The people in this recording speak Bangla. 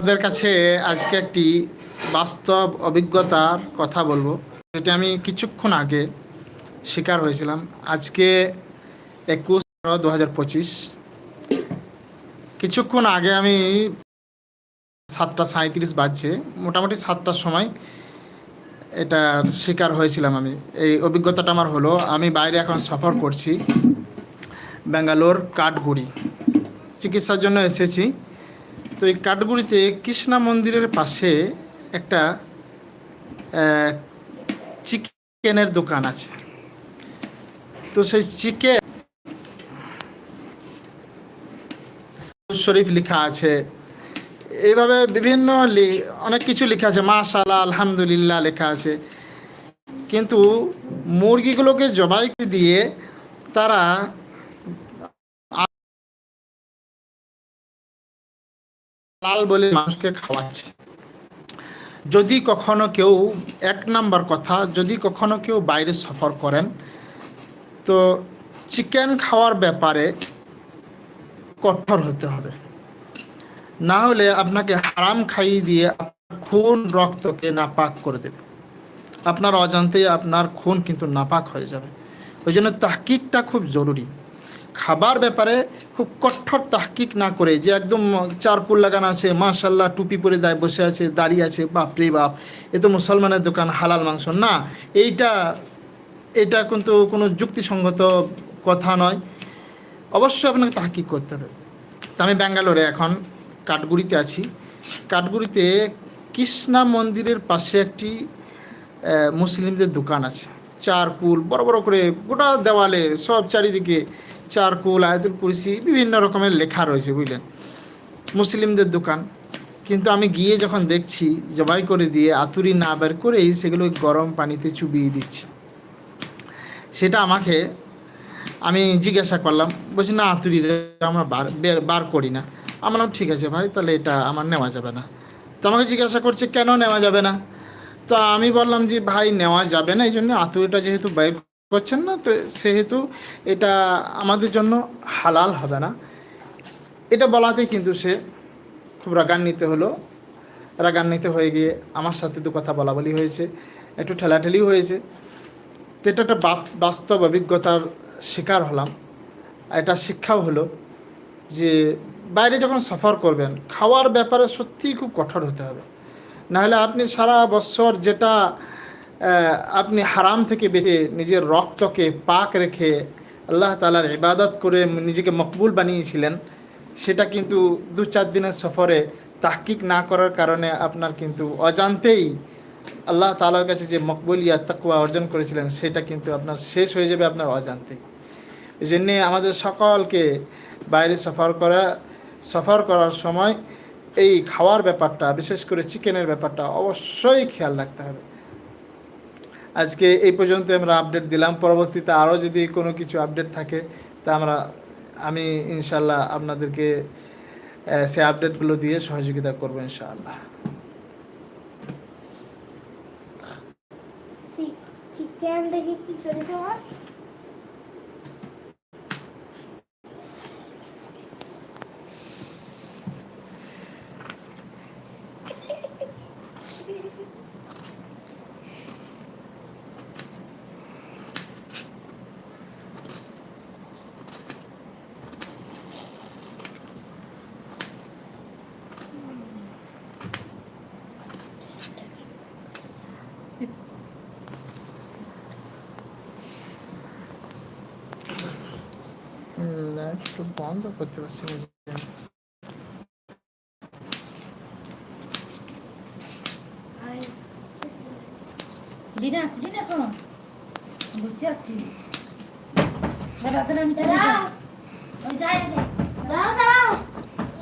আপনাদের কাছে আজকে একটি বাস্তব অভিজ্ঞতার কথা বলব। যেটা আমি কিছুক্ষণ আগে শিকার হয়েছিলাম। আজকে একুশ দু হাজার পঁচিশ। কিছুক্ষণ আগে আমি সাতটা সাঁত্রিশ বাজছে। মোটামুটি সাতটার সময় এটার শিকার হয়েছিলাম আমি। এই অভিজ্ঞতাটা আমার হলো, আমি বাইরে এখন সফর করছি। ব্যাঙ্গালোর কাঠগুড়ি। চিকিৎসার জন্য এসেছি। তো এই কাঠগুড়িতে কৃষ্ণা মন্দিরের পাশে একটা চিকেনের দোকান আছে। তো সেই চিকেন শরীফ লেখা আছে। এইভাবে বিভিন্ন অনেক কিছু লেখা আছে। মাশাল্লাহ আলহামদুলিল্লাহ লেখা আছে। কিন্তু মুরগিগুলোকে জবাই দিয়ে তারা লাল বলে মানুষকে খাওয়াচ্ছে। যদি কখনো কেউ, এক নাম্বার কথা, যদি কখনো কেউ বাইরে সফর করেন, তো চিকেন খাওয়ার ব্যাপারে কঠোর হতে হবে। না হলে আপনাকে হারাম খাইয়ে দিয়ে খুন রক্তকে নাপাক করে দেবে। আপনার অজান্তে আপনার খুন কিন্তু নাপাক হয়ে যাবে। ওই জন্য তাহকিকটা খুব জরুরি। খাবার ব্যাপারে খুব কঠোর তাহকিক না করে, যে একদম চারকুল লাগানো আছে মাশাল্লাহ টুপি পরে দায় বসে আছে, দাঁড়িয়ে আছে, বাপ রে বাপ, এ তো মুসলমানের দোকান, হালাল মাংস। না, এইটা, এটা কিন্তু কোনো যুক্তিসঙ্গত কথা নয়। অবশ্যই আপনাকে তাহকিক করতে হবে। তো আমি ব্যাঙ্গালোরে এখন, কাঠগুড়িতে আছি। কাঠগুড়িতে কৃষ্ণা মন্দিরের পাশে একটি মুসলিমদের দোকান আছে। চারকুল, বড় বড় করে গোটা দেওয়ালে, সব চারিদিকে চারকুল আয়াতুল কুরসি বিভিন্ন রকমের লেখা রয়েছে বুঝলেন? মুসলিমদের দোকান। কিন্তু আমি গিয়ে যখন দেখছি জবাই করে দিয়ে আতুরি না বের করেই সেগুলো গরম পানিতে চুবিয়ে দিচ্ছি। সেটা আমাকে আমি জিজ্ঞাসা করলাম বলছি না আতুরি আমরা বার বের- করি না। আমার বললাম, ঠিক আছে ভাই তাহলে এটা আমার নেওয়া যাবে না। তো আমাকে জিজ্ঞাসা করছে কেন নেওয়া যাবে না? তো আমি বললাম যে ভাই নেওয়া যাবে না এই জন্য আতুরিটা যেহেতু বের করছেন না, তো সেহেতু এটা আমাদের জন্য হালাল হবে না। এটা বলাতে কিন্তু সে খুব রাগান্বিত হলো। রাগান্বিত হয়ে গিয়ে আমার সাথে তো কথা বলা বলি হয়েছে, একটু ঠেলাঠেলি হয়েছে। তো এটা একটা বাস্তব অভিজ্ঞতার শিকার হলাম। এটা শিক্ষাও হলো যে বাইরে যখন সফর করবেন, খাওয়ার ব্যাপারে সত্যিই খুব কঠোর হতে হবে। নাহলে আপনি সারা বছর যেটা আপনি হারাম থেকে বেঁচে নিজের রক্তকে পাক রেখে আল্লাহ তালার ইবাদত করে নিজেকে মকবুল বানিয়েছিলেন, সেটা কিন্তু দু চার দিনের সফরে তাহকিক না করার কারণে আপনার কিন্তু অজান্তেই আল্লাহ তালার কাছে যে মকবুলিয়া তাকুয়া অর্জন করেছিলেন, সেটা কিন্তু আপনার শেষ হয়ে যাবে আপনার অজান্তেই। এই জন্যে আমাদের সকলকে বাইরে সফর করা, সফর করার সময় এই খাওয়ার ব্যাপারটা, বিশেষ করে চিকেনের ব্যাপারটা অবশ্যই খেয়াল রাখতে হবে। আজকে এই পর্যন্ত আমরা আপডেট দিলাম। পরবর্তীতে আরও যদি কোনো কিছু আপডেট থাকে, তা আমরা, আমি ইনশাল্লাহ আপনাদেরকে সে আপডেটগুলো দিয়ে সহযোগিতা করব ইনশাআল্লাহ। কি করে একটু বন্ধ করতে পারছি না যে। লিনা লিনা এখন বসে আছি আমি চলে যাই আমি যাই